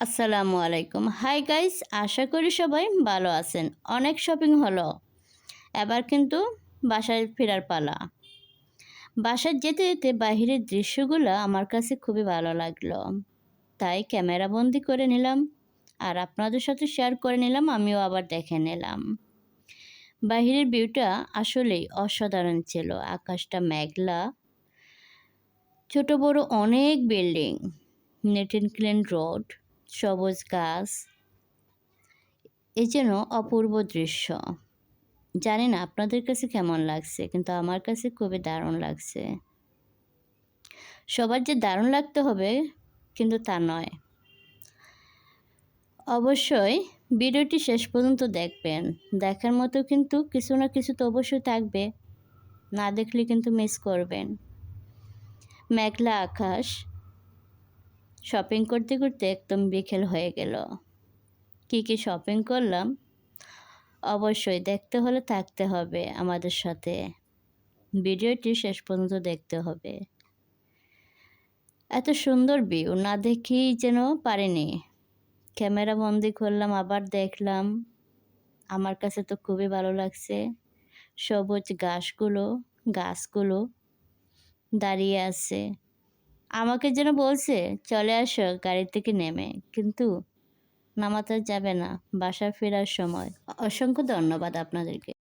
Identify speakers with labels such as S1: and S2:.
S1: আসসালামু আলাইকুম। Hi guys আশা করি সবাই ভালো আছেন। অনেক শপিং হলো। এবার কিন্তু বাসায় ফেরার পালা। বাসায় যেতে যেতে বাহিরের দৃশ্যগুলো আমার কাছে খুবই ভালো লাগল। তাই ক্যামেরা বন্দি করে নিলাম। আর আপনাদের সাথে শেয়ার করে নিলাম, আমিও আবার দেখে নিলাম। বাহিরের ভিউটা আসলেই অসাধারণ ছিল। আকাশটা মেঘলা। ছোট বড় অনেক building neat and clean road সবুজ গাছ। এ যেন অপূর্ব দৃশ্য। জানি না, আপনাদের কাছে কেমন লাগছে, কিন্তু আমার কাছে খুবই দারুণ লাগছে। সবার যে দারুণ লাগতে হবে, কিন্তু তা নয়। অবশ্যই ভিডিওটি শেষ পর্যন্ত দেখবেন। দেখার মতো কিন্তু কিছু না কিছু তো অবশ্যই থাকবে। না দেখলে কিন্তু মিস করবেন। মেঘলা আকাশ শপিং করতে করতে একদম বিকেল হয়ে গেল। কি কি শপিং করলাম? অবশ্যই দেখতে হলে থাকতে হবে আমাদের সাথে। ভিডিওটি শেষ পর্যন্ত দেখতে হবে। এত সুন্দর ভিউ না দেখেই যেন পারিনি। ক্যামেরা বন্দি করলাম, আবার দেখলাম। আমার কাছে তো খুবই ভালো লাগছে। সবুজ ঘাসগুলো গাছগুলো দাঁড়িয়ে আছে। আমাকে যেন বলছে, চলে আসো, গাড়ি থেকে নেমে। কিন্তু নামাতে যাবে না বাসা ফেরার সময়। অসংখ্য ধন্যবাদ আপনাদেরকে।